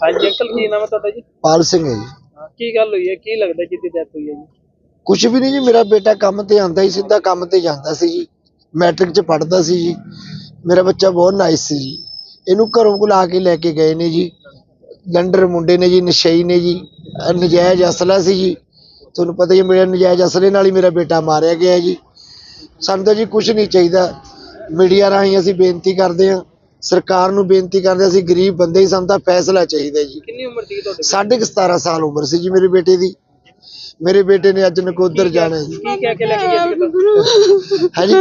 ਹਾਂਜੀ ਅੰਕਲ ਕੀ ਨਾਮ ਹੈ ਤੁਹਾਡਾ ਜੀ? ਪਾਲ ਸਿੰਘ ਹੈ ਜੀ। ਹਾਂ, ਕੀ ਗੱਲ ਹੋਈ ਹੈ? ਕੀ ਲੱਗਦਾ ਜਿਹਦੀ ਡੈਥ ਹੋਈ ਹੈ ਜੀ? ਕੁਝ ਵੀ ਨਹੀਂ ਜੀ ਮੇਰਾ ਬੇਟਾ ਕੰਮ ਤੇ ਆਂਦਾ ਹੀ ਸਿੱਧਾ ਕੰਮ ਤੇ ਜਾਂਦਾ ਸੀ ਜੀ। ਮੈਟ੍ਰਿਕ ਚ ਪੜਦਾ ਸੀ ਜੀ। ਮੇਰਾ ਬੱਚਾ ਬਹੁਤ ਨਾਈਸ ਸੀ ਜੀ। ਇਹਨੂੰ ਘਰੋਂ ਬੁਲਾ ਕੇ ਲੈ ਕੇ ਗਏ ਨੇ ਜੀ। ਲੰਡਰ ਮੁੰਡੇ ਨੇ ਜੀ ਨਸ਼ਈ ਨੇ ਜੀ। ਅਹ ਨਜਾਇਜ਼ ਅਸਲਾ ਸੀ ਜੀ। ਤੁਹਾਨੂੰ ਪਤਾ ਹੀ ਹੈ ਮੇਰੇ ਨਜਾਇਜ਼ ਅਸਲੇ ਨਾਲ ਹੀ ਮੇਰਾ ਬੇਟਾ ਮਾਰਿਆ ਗਿਆ ਜੀ। ਸਾਨੂੰ ਤਾਂ ਜੀ ਕੁਝ ਨਹੀਂ ਚਾਹੀਦਾ। ਮੀਡੀਆ ਰਾਹੀਂ ਅਸੀਂ ਬੇਨਤੀ ਕਰਦੇ ਹਾਂ ਸਰਕਾਰ ਨੂੰ ਬੇਨਤੀ ਕਰਦੇ ਹਾਂ, ਅਸੀਂ ਗਰੀਬ ਬੰਦੇ ਹੀ ਸਾਨੂੰ ਤਾਂ ਫੈਸਲਾ ਚਾਹੀਦਾ ਜੀ। ਕਿੰਨੀ ਉਮਰ ਸੀ ਤੁਹਾਡੇ? ਸਾਢੇ ਕੁ 17 ਸਾਲ ਉਮਰ ਸੀ ਜੀ ਮੇਰੇ ਬੇਟੇ ਦੀ। ਮੇਰੇ ਬੇਟੇ ਨੇ ਅੱਜ ਨਕੋਦਰ ਜਾਣਾ ਜੀ। ਕੀ ਕਹਿ ਕੇ ਲੈ ਕੇ ਗਏ ਸੀ? ਹਾਂਜੀ।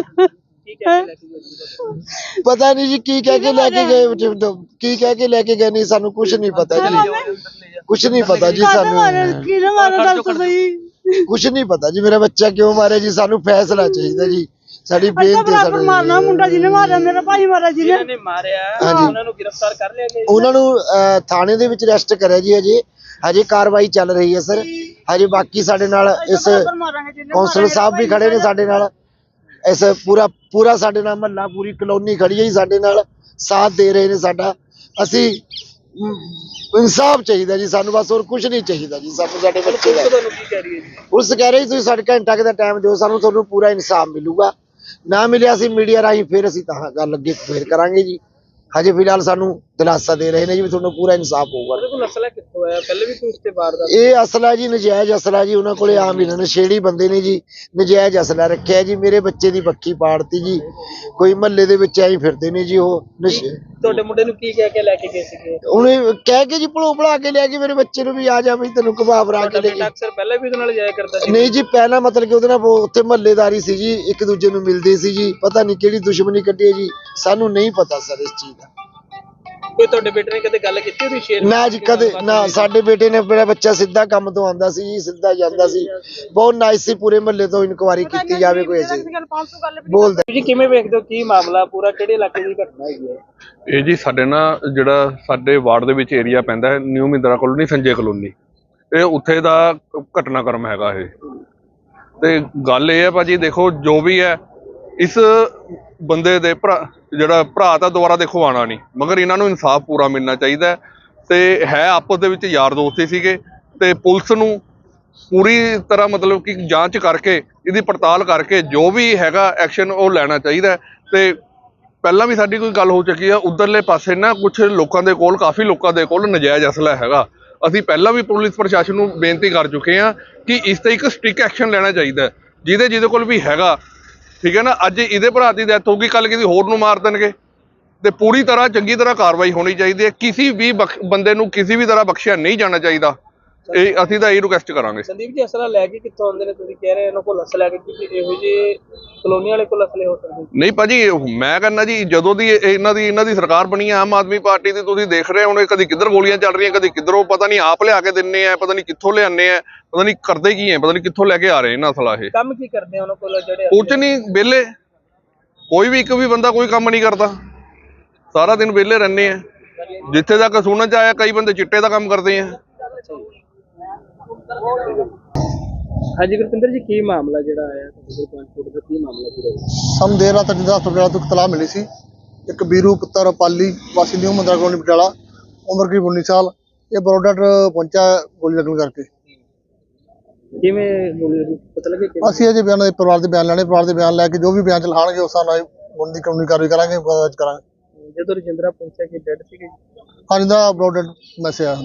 ਕੀ ਕਹਿ ਕੇ ਲੈ ਕੇ ਗਏ ਸੀ ਕਿਤੇ? ਪਤਾ ਨਹੀਂ ਜੀ ਕੀ ਕਹਿ ਕੇ ਲੈ ਕੇ ਗਏ ਤੋਂ, ਕੀ ਕਹਿ ਕੇ ਲੈ ਕੇ ਗਏ ਨਹੀਂ ਸਾਨੂੰ ਕੁਝ ਨਹੀਂ ਪਤਾ ਜੀ। ਕੁਝ ਨਹੀਂ ਪਤਾ ਜੀ। ਸਾਨੂੰ। ਕਿਹਨੇ ਮਾਰਿਆ ਦੱਸ ਸਹੀ ਕੁਝ ਨਹੀਂ ਪਤਾ ਜੀ ਮੇਰਾ ਬੱਚਾ ਕਿਉਂ ਮਾਰਿਆ ਜੀ ਸਾਨੂੰ ਫੈਸਲਾ ਚਾਹੀਦਾ ਜੀ। ਸਾਡੀ ਬੇਨਤੀ ਬਰਾਬਰ ਮਾਰਨਾ ਸਾਡੀ ਮੁੰਡਾ ਜਿਹਨੇ ਮਾਰਿਆ ਮੇਰਾ ਭਾਈ ਮਾਰਿਆ ਜਿਹਨੇ। ਜਿਨ੍ਹਾਂ ਨੇ ਮਾਰਿਆ ਹਾਂਜੀ। ਉਹਨਾਂ ਨੂੰ ਗ੍ਰਿਫਤਾਰ ਕਰ ਲਿਆ ਗਿਆ ਜੀ? ਉਹਨਾਂ ਨੂੰ ਅਹ, ਥਾਣੇ ਦੇ ਵਿੱਚ ਅਰੈਸਟ ਕਰਿਆ ਜੀ ਹਜੇ। ਹਜੇ ਕਾਰਵਾਈ ਚੱਲ ਰਹੀ ਹੈ ਸਰ। ਹਜੇ ਬਾਕੀ ਸਾਡੇ ਨਾਲ ਇਸ ਬਰਾਬਰ ਮਾਰਾਂਗੇ ਜਿਹਨੇ ਕੌਂਸਲਰ ਸਾਹਿਬ ਵੀ ਖੜੇ ਨੇ ਸਾਡੇ ਨਾਲ। ਇਸ ਪੂਰਾ ਪੂਰਾ ਸਾਡੇ ਨਾਲ ਮਹੱਲਾ ਪੂਰੀ ਕਲੋਨੀ ਖੜੀ ਹੈ ਜੀ ਸਾਡੇ ਨਾਲ ਸਾਥ ਦੇ ਰਹੇ ਨੇ ਸਾਡਾ। ਅਸੀਂ ਇਨਸਾਫ ਚਾਹੀਦਾ ਜੀ ਸਾਨੂੰ ਬਸ ਹੋਰ ਕੁਝ ਨਹੀਂ ਚਾਹੀਦਾ ਜੀ ਸਾਨੂੰ ਸਾਡੇ ਬੱਚੇ ਦਾ। ਪੁਲਿਸ ਤੁਹਾਨੂੰ ਕੀ ਕਹਿ ਰਹੀ ਹੈ ਜੀ? ਪੁਲਿਸ ਕਹਿ ਰਹੀ ਤੁਸੀਂ ਸਾਡੇ ਘੰਟਾ ਦਾ ਟਾਈਮ ਦਿਓ ਸਾਨੂੰ ਤੁਹਾਨੂੰ ਪੂਰਾ ਇਨਸਾਫ ਮਿਲੂਗਾ। ਨਾ ਮਿਲਿਆ ਅਸੀਂ ਮੀਡੀਆ ਰਾਹੀਂ ਫਿਰ ਅਸੀਂ ਤਾਂ ਗੱਲ ਅੱਗੇ ਫੇਰ ਕਰਾਂਗੇ ਜੀ। ਹਜੇ ਫਿਲਹਾਲ ਸਾਨੂੰ ਦਿਲਾਸਾ ਦੇ ਰਹੇ ਨੇ ਜੀ ਵੀ ਤੁਹਾਨੂੰ ਪੂਰਾ ਇਨਸਾਫ ਹੋਊਗਾ। ਉਹਦੇ ਕੋਲ ਅਸਲਾ ਕਿੱਥੋਂ ਆਇਆ? ਪਹਿਲੇ ਵੀ ਕੋਈ ਉਸ ਤੇ ਵਾਰਦਾਤ ਇਹ ਅਸਲਾ ਜੀ ਨਜਾਇਜ਼ ਅਸਲਾ ਜੀ ਉਹਨਾਂ ਕੋਲੇ ਆਮ ਹੀ ਨਾ ਨਸ਼ੇੜੀ ਬੰਦੇ ਨੇ ਜੀ ਨਜਾਇਜ਼ ਅਸਲਾ ਰੱਖਿਆ ਜੀ ਮੇਰੇ ਬੱਚੇ ਦੀ ਬੱਕੀ ਪਾੜਤੀ ਜੀ ਕੋਈ ਮਹੱਲੇ ਦੇ ਵਿੱਚ ਐਂ ਫਿਰਦੇ ਨੇ ਜੀ ਉਹ ਨਸ਼ੇ ਤੁਹਾਡੇ ਮੁੰਡੇ ਨੂੰ ਕੀ ਕਹਿ ਕੇ ਲੈ ਕੇ ਗਏ ਸੀਗੇ? ਉਹਨੇ ਕਹਿ ਕੇ ਜੀ ਭਲੋ ਭਲਾ ਕੇ ਲਿਆ ਕੇ ਮੇਰੇ ਬੱਚੇ ਨੂੰ ਵੀ ਆ ਜਾ ਬਈ ਤੈਨੂੰ ਕਬਾਬ ਰਾ ਕੇ ਲੈ ਅਕਸਰ ਪਹਿਲੇ ਵੀ ਉਹਦੇ ਨਾਲ ਜਾਇਆ ਕਰਦਾ ਸੀ। ਨਹੀਂ ਜੀ ਪਹਿਲਾਂ ਮਤਲਬ ਕਿ ਉਹਦੇ ਨਾਲ ਉਹ ਉੱਥੇ ਮਹੱਲੇਦਾਰੀ ਸੀ ਜੀ ਇੱਕ ਦੂਜੇ ਨੂੰ ਮਿਲਦੇ ਸੀ ਜੀ ਪਤਾ ਨਹੀਂ ਕਿਹੜੀ ਦੁਸ਼ਮਣੀ ਕੱਢੀ ਹੈ ਜੀ ਸਾਨੂੰ ਨਹੀਂ ਪਤਾ ਸਰ ਇਸ ਚੀਜ਼ ਦਾ। ਕੋਈ ਤੁਹਾਡੇ ਬੇਟੇ ਨੇ ਕਦੇ ਗੱਲ ਕੀਤੀ ਉਹਦੀ ਸ਼ੇਰ ਨਾ ਜੀ ਕਦੇ ਨਾ ਸਾਡੇ ਬੇਟੇ ਨੇ ਮੇਰਾ ਬੱਚਾ ਸਿੱਧਾ ਕੰਮ ਤੋਂ ਆਂਦਾ ਸੀ ਜੀ ਸਿੱਧਾ ਜਾਂਦਾ ਸੀ। ਬਹੁਤ ਨਾਈਸ ਸੀ ਪੂਰੇ ਮਹੱਲੇ ਤੋਂ ਇਨਕੁਆਰੀ ਕੀਤੀ ਜਾਵੇ ਕੋਈ ਐਸੀ ਗੱਲ ਪਾਲਤੂ ਗੱਲ ਬੋਲਦਾ। ਜੀ ਕਿਵੇਂ ਵੇਖਦੇ ਹੋ ਕੀ ਮਾਮਲਾ ਪੂਰਾ ਕਿਹੜੇ ਇਲਾਕੇ ਦੀ ਘਟਨਾ ਹੈਗੀ ਹੈ? ਇਹ ਜੀ ਸਾਡੇ ਨਾ ਜਿਹੜਾ ਸਾਡੇ ਵਾਰਡ ਦੇ ਵਿੱਚ ਏਰੀਆ ਪੈਂਦਾ ਹੈ new Mahindra colony Sanjay colony ਇਹ ਉੱਥੇ ਦਾ ਘਟਨਾਕ੍ਰਮ ਹੈਗਾ ਇਹ। ਤੇ ਗੱਲ ਇਹ ਹੈ ਭਾਜੀ ਦੇਖੋ ਜੋ ਵੀ ਹੈ ਇਸ ਬੰਦੇ ਦੇ ਭਰਾ, ਜਿਹੜਾ ਭਰਾ ਤਾਂ ਦੁਬਾਰਾ ਦੇਖੋ ਆਣਾ ਨਹੀਂ। ਮਗਰ ਇਹਨਾਂ ਨੂੰ ਇਨਸਾਫ ਪੂਰਾ ਮਿਲਣਾ ਚਾਹੀਦਾ ਹੈ। ਤੇ ਹੈ ਆਪਸ ਦੇ ਵਿੱਚ ਯਾਰ ਦੋਸਤੀ ਸੀਗੇ। ਤੇ ਪੁਲਿਸ ਨੂੰ ਪੂਰੀ ਤਰ੍ਹਾਂ ਮਤਲਬ ਕਿ ਜਾਂਚ ਕਰਕੇ, ਇਹਦੀ ਪੜਤਾਲ ਕਰਕੇ ਜੋ ਵੀ ਹੈਗਾ ਐਕਸ਼ਨ ਉਹ ਲੈਣਾ ਚਾਹੀਦਾ ਹੈ। ਤੇ ਪਹਿਲਾਂ ਵੀ ਸਾਡੀ ਕੋਈ ਗੱਲ ਹੋ ਚੁੱਕੀ ਆ ਉਧਰਲੇ ਪਾਸੇ ਨਾ ਕੁਝ ਲੋਕਾਂ ਦੇ ਕੋਲ, ਕਾਫੀ ਲੋਕਾਂ ਦੇ ਕੋਲ ਨਜਾਇਜ਼ ਅਸਲਾ ਹੈਗਾ। ਅਸੀਂ ਪਹਿਲਾਂ ਵੀ ਪੁਲਿਸ ਪ੍ਰਸ਼ਾਸਨ ਨੂੰ ਬੇਨਤੀ ਕਰ ਚੁੱਕੇ ਆ ਕਿ ਇਸ ਤੇ ਇੱਕ ਸਟ੍ਰਿਕ ਐਕਸ਼ਨ ਲੈਣਾ ਚਾਹੀਦਾ ਜਿਹਦੇ ਜਿਹਦੇ ਕੋਲ ਵੀ ਹੈਗਾ ਠੀਕ ਹੈ ਨਾ? ਅੱਜ ਇਹਦੇ ਭਰਾ ਦੀ ਡੈਥ ਹੋ ਗਈ ਕੱਲ ਕਿਸੇ ਹੋਰ ਨੂੰ ਮਾਰ ਦੇਣਗੇ। ਤੇ ਪੂਰੀ ਤਰ੍ਹਾਂ ਚੰਗੀ ਤਰ੍ਹਾਂ ਕਾਰਵਾਈ ਹੋਣੀ ਚਾਹੀਦੀ ਹੈ। ਕਿਸੇ ਵੀ ਬਖ- ਬੰਦੇ ਨੂੰ ਕਿਸੇ ਵੀ ਤਰ੍ਹਾਂ ਬਖਸ਼ਿਆ ਨਹੀਂ ਜਾਣਾ ਚਾਹੀਦਾ। ਇਹ ਅਸੀਂ ਤਾਂ ਇਹ ਰਿਕੁਐਸਟ ਕਰਾਂਗੇ। ਸੰਦੀਪ ਜੀ ਅਸਲਾ ਲੈ ਕੇ ਕਿੱਥੋਂ ਆਉਂਦੇ ਨੇ? ਤੁਸੀਂ ਕਹਿ ਰਹੇ ਹੋ ਇਹਨਾਂ ਕੋਲ ਅਸਲਾ ਲੈ ਕੇ ਕਿ ਇਹੋ ਜਿਹੇ ਕਲੋਨੀ ਵਾਲੇ ਕੋਲ ਅਸਲੇ ਹੋ ਸਕਦੇ। ਨਹੀਂ ਭਾਜੀ ਮੈਂ ਕਹਿੰਦਾ ਜੀ ਜਦੋਂ ਦੀ ਇਹ- ਇਹਨਾਂ ਦੀ ਇਹਨਾਂ ਦੀ ਸਰਕਾਰ ਬਣੀ ਹੈ ਆਮ ਆਦਮੀ ਪਾਰਟੀ ਦੀ ਤੁਸੀਂ ਦੇਖ ਰਹੇ ਹੋਣੇ ਕਦੀ ਕਿੱਧਰ ਗੋਲੀਆਂ ਚੱਲ ਰਹੀਆਂ ਕਦੀ ਕਿੱਧਰੋਂ ਪਤਾ ਨਹੀਂ ਆਪ ਲਿਆ ਕੇ ਦਿੰਨੇ ਆ ਪਤਾ ਨਹੀਂ ਕਿੱਥੋਂ ਲਿਆਉਂਦੇ ਆ ਪਤਾ ਨਹੀਂ ਕਰਦੇ ਕੀ ਹੈ ਪਤਾ ਨਹੀਂ ਕਿੱਥੋਂ ਲੈ ਕੇ ਆ ਰਹੇ ਇਹਨਾਂ ਅਸਲਾ ਇਹ। ਕੰਮ ਕੀ ਕਰਦੇ ਆ ਉਹਨਾਂ ਕੋਲ ਜਿਹੜੇ ਕੁਝ ਨਹੀਂ ਵਿਹਲੇ। ਕੋਈ ਵੀ ਇੱਕ ਵੀ ਬੰਦਾ ਕੋਈ ਕੰਮ ਨਹੀਂ ਕਰਦਾ। ਸਾਰਾ ਦਿਨ ਵਿਹਲੇ ਰਹਿੰਦੇ ਆ। ਜਿੱਥੇ ਤੱਕ ਸੁਣਨ ਚ ਆਇਆ ਕਈ ਬੰਦੇ ਚਿੱਟੇ ਦਾ ਕੰਮ ਕਰਦੇ ਆ। ਹਾਂਜੀ ਗੁਰਪਿੰਦਰ ਜੀ ਕੀ ਮਾਮਲਾ ਜਿਹੜਾ ਆਇਆ? ਤੁਹਾਡੇ ਟ੍ਰਾਂਸਪੋਰਟ ਦਾ ਕੀ ਮਾਮਲਾ ਪੂਰਾ ਸਾਨੂੰ ਦੇਰ ਰਾਤ ਅਜਿਹਾ ਹਸਪਤਾਲ ਤੋਂ ਇਤਲਾਹ ਮਿਲੀ ਸੀ। ਇੱਕ ਵੀਰੂ ਪੁੱਤਰ ਪਾਲੀ ਵਾਸੀ ਨਿਊ ਮੰਦਰਾ ਕਲੋਨੀ ਪਟਿਆਲਾ ਉਮਰ ਕਰੀਬ 19 ਸਾਲ। ਇਹ ਬਰੋਡਰ ਪਹੁੰਚਾ ਗੋਲੀ ਲੱਗਣ ਕਰਕੇ। ਕਿਵੇਂ ਗੋਲੀ ਲੱਗੀ? ਪਤਾ ਲੱਗੇ ਕਿਵੇਂ? ਅਸੀਂ ਅਜੇ ਬਿਆਨ ਦੇ ਪਰਿਵਾਰ ਦੇ ਬਿਆਨ ਲੈਣੇ ਪਰਿਵਾਰ ਦੇ ਬਿਆਨ ਲੈ ਕੇ ਜੋ ਵੀ ਬਿਆਨ ਚ ਲਿਖਾਣਗੇ ਉਸ ਨਾਲ ਬਣਦੀ ਕਾਨੂੰਨੀ ਕਾਰਵਾਈ ਕਰਾਂਗੇ ਬਾਅਦ ਵਿੱਚ ਕਰਾਂਗੇ। ਜਦੋਂ ਰਜਿੰਦਰਾ ਪਹੁੰਚਿਆ ਕਿ ਡੈਡ ਸੀਗੇ? ਹਾਂਜੀ ਦਾ ਬਰੋਡਰ ਮੈਸੇਜ ਆਇਆ।